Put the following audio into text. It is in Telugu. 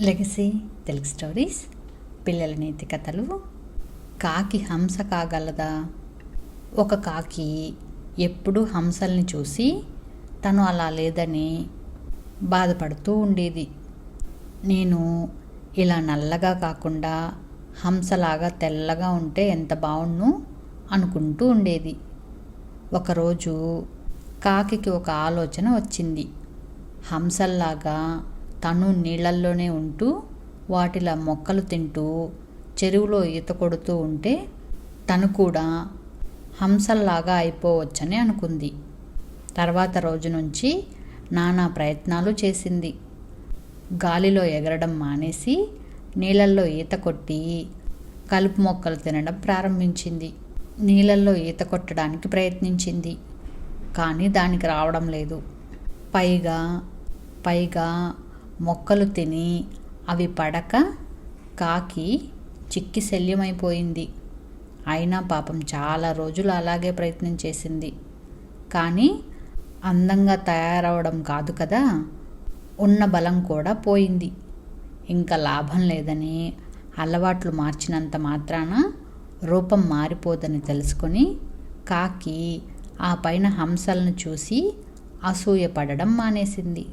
లెగసీ తెలుగు స్టోరీస్ పిల్లల నీతి కథలు కాకి హంస కాగలదా ఒక కాకి ఎప్పుడూ హంసల్ని చూసి తను అలా లేదని బాధపడుతూ ఉండేది. నేను ఇలా నల్లగా కాకుండా హంసలాగా తెల్లగా ఉంటే ఎంత బాగుండు అనుకుంటూ ఉండేది. ఒకరోజు కాకి ఒక ఆలోచన వచ్చింది. హంసల్లాగా తను నీళ్ళల్లోనే ఉంటూ వాటిలా మొక్కలు తింటూ చెరువులో ఈత కొడుతూ ఉంటే తను కూడా హంసల్లాగా అయిపోవచ్చని అనుకుంది. తర్వాత రోజు నుంచి నానా ప్రయత్నాలు చేసింది. గాలిలో ఎగరడం మానేసి నీళ్ళల్లో ఈత కొట్టి కలుపు మొక్కలు తినడం ప్రారంభించింది. నీళ్ళల్లో ఈత కొట్టడానికి ప్రయత్నించింది. కానీ దానికి రావడం లేదు. పైగా పైగా మొక్కలు తిని అవి పడక కాకి చిక్కి శల్యమైపోయింది. అయినా పాపం చాలా రోజులు అలాగే ప్రయత్నం చేసింది. కానీ అందంగా తయారవడం కాదు కదా ఉన్న బలం కూడా పోయింది. ఇంకా లాభం లేదని అలవాట్లు మార్చినంత మాత్రాన రూపం మారిపోదని తెలుసుకొని కాకి ఆ పైన హంసలను చూసి అసూయపడడం మానేసింది.